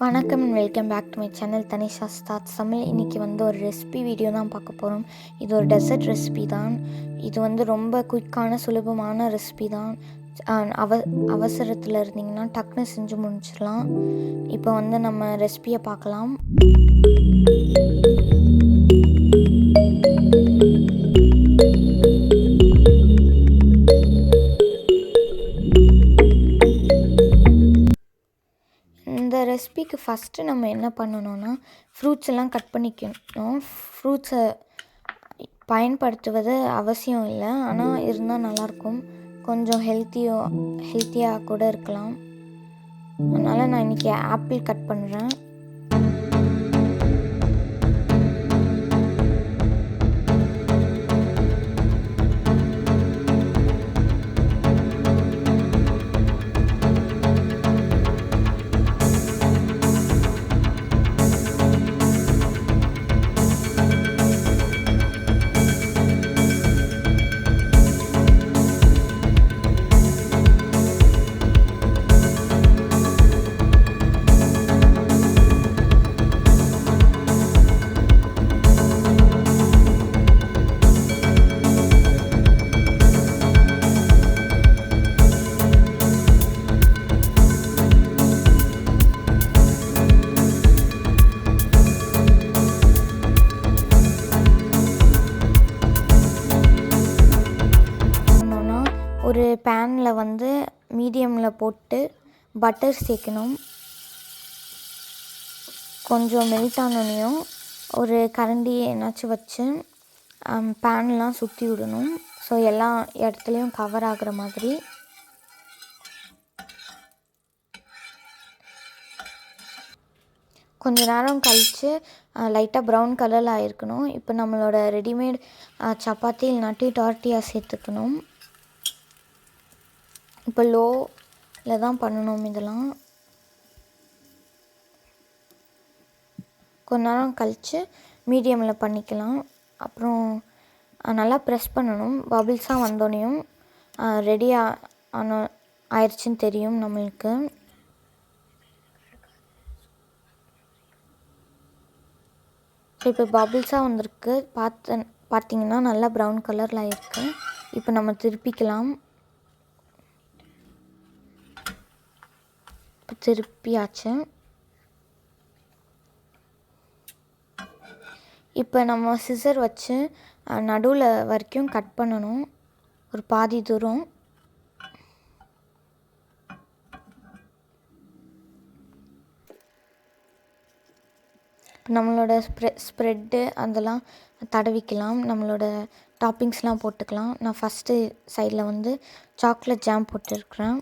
வணக்கம் and welcome back to my channel Tanisha start சமையல் இன்றைக்கி வந்து ஒரு ரெசிபி வீடியோ தான் பார்க்க போகிறோம் இது ஒரு டெசர்ட் ரெசிபி தான். இது வந்து ரொம்ப குயிக்கான சுலபமான ரெசிபி தான். அவ அவசரத்தில் இருந்தீங்கன்னா டக்குன்னு செஞ்சு முடிச்சிடலாம். இப்போ வந்து நம்ம ரெசிபியை பார்க்கலாம். இந்த ரெசிபிக்கு ஃபஸ்ட்டு நம்ம என்ன பண்ணணும்னா ஃப்ரூட்ஸ் எல்லாம் கட் பண்ணிக்கணும். ஃப்ரூட்ஸை பயன்படுத்துவது அவசியம் இல்லை. ஆனால் இருந்தால் நல்லாயிருக்கும் கொஞ்சம் ஹெல்த்தியோ ஹெல்த்தியாக கூட இருக்கலாம். அதனால் நான் இன்றைக்கி ஆப்பிள் கட் பண்ணுறேன் பேனில் வந்து மீடியமில் போட்டு பட்டர் சேர்க்கணும். கொஞ்சம் மெல்ட் ஆனோனையும் ஒரு கரண்டி என்னாச்சும் வச்சு பேன்லாம் சுற்றி விடணும். ஸோ எல்லா இடத்துலையும் கவர் ஆகிற மாதிரி. கொஞ்ச நேரம் கழித்து லைட்டாக ப்ரௌன் கலரில் ஆயிருக்கணும். இப்போ நம்மளோட ரெடிமேட் சப்பாத்தி இல்லாட்டி டார்ட்டியாக சேர்த்துக்கணும். இப்போ லோவில் தான் பண்ணணும் இதெல்லாம். கொஞ்ச நேரம் கழித்து மீடியமில் பண்ணிக்கலாம். அப்புறம் நல்லா ப்ரெஸ் பண்ணணும். பபிள்ஸாக வந்தோடனையும் ரெடி ஆன ஆயிடுச்சுன்னு தெரியும் நம்மளுக்கு. இப்போ பபிள்ஸாக வந்திருக்கு. பார்த்து பார்த்தீங்கன்னா நல்லா ப்ரௌன் கலரில் ஆயிருக்கு. இப்போ நம்ம திருப்பிக்கலாம். திருப்பியாச்சு. இப்போ நம்ம சிசர் வச்சு நடுவில் வரைக்கும் கட் பண்ணணும். ஒரு பாதி தூரம். நம்மளோட ஸ்ப்ரெ ஸ்ப்ரெட்டு அதெல்லாம் தடவிக்கலாம். நம்மளோட டாப்பிங்ஸ்லாம் போட்டுக்கலாம். நான் ஃபஸ்ட்டு சைடில் வந்து சாக்லேட் ஜாம் போட்டிருக்கிறேன்.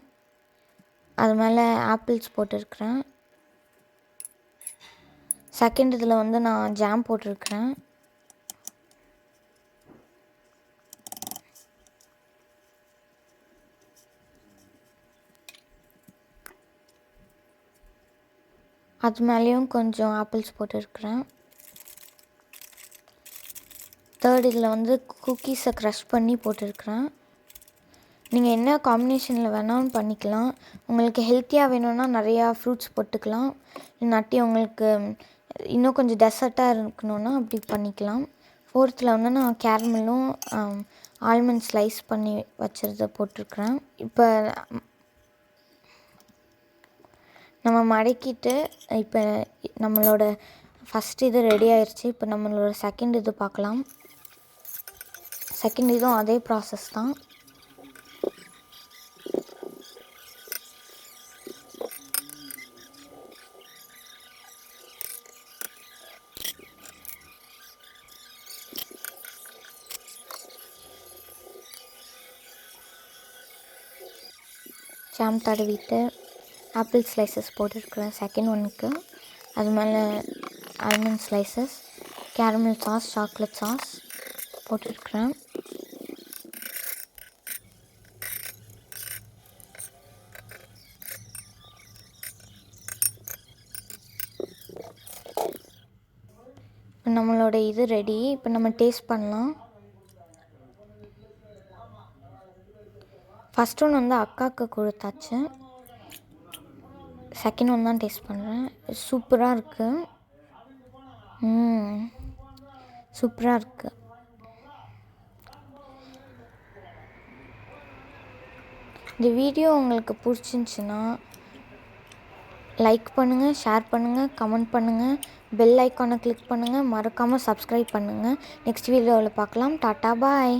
அது மேலே ஆப்பிள்ஸ் போட்டிருக்கிறேன். செகண்ட் இதில் வந்து நான் ஜாம் போட்டிருக்கிறேன். அது மேலேயும் கொஞ்சம் ஆப்பிள்ஸ் போட்டிருக்கிறேன். தேர்ட் இதில் வந்து குக்கீஸை க்ரஷ் பண்ணி போட்டிருக்கிறேன். நீங்கள் என்ன காம்பினேஷனில் வேணாலும் பண்ணிக்கலாம். உங்களுக்கு ஹெல்த்தியாக வேணும்னா நிறையா ஃப்ரூட்ஸ் போட்டுக்கலாம். இல்லாட்டி உங்களுக்கு இன்னும் கொஞ்சம் டெசர்ட்டாக இருக்கணும்னா அப்படி பண்ணிக்கலாம். ஃபோர்த்தில் வந்து நான் கேரமலும் ஆல்மண்ட் ஸ்லைஸ் பண்ணி வச்சுருத போட்டிருக்கிறேன். இப்போ நம்ம மடக்கிட்டு இப்போ நம்மளோட ஃபஸ்ட் இது ரெடி ஆயிடுச்சு இப்போ நம்மளோட செகண்ட் இது பார்க்கலாம். செகண்ட் இதுவும் அதே ப்ராசஸ் தான். ஜாம் தடவிட்டு ஆப்பிள் ஸ்லைசஸ் போட்டிருக்கிறேன் செகண்ட் ஒன்றுக்கு அது மேலே almond slices caramel sauce chocolate sauce போட்டிருக்கிறேன். இப்போ நம்மளோட இது ரெடி இப்போ நம்ம டேஸ்ட் பண்ணலாம். ஃபஸ்ட் ஒன்று வந்து அக்காவுக்கு கொடுத்தாச்சு. செகண்ட் ஒன் தான் டேஸ்ட் பண்ணுறேன் சூப்பராக இருக்குது ம் சூப்பராக இருக்குது இந்த வீடியோ உங்களுக்கு பிடிச்சிருந்துச்சின்னா லைக் பண்ணுங்கள் ஷேர் பண்ணுங்கள் கமெண்ட் பண்ணுங்கள் பெல் ஐக்கானை கிளிக் பண்ணுங்கள் மறக்காமல் சப்ஸ்கிரைப் பண்ணுங்கள் நெக்ஸ்ட் வீடியோவில் பார்க்கலாம். டாட்டா பாய்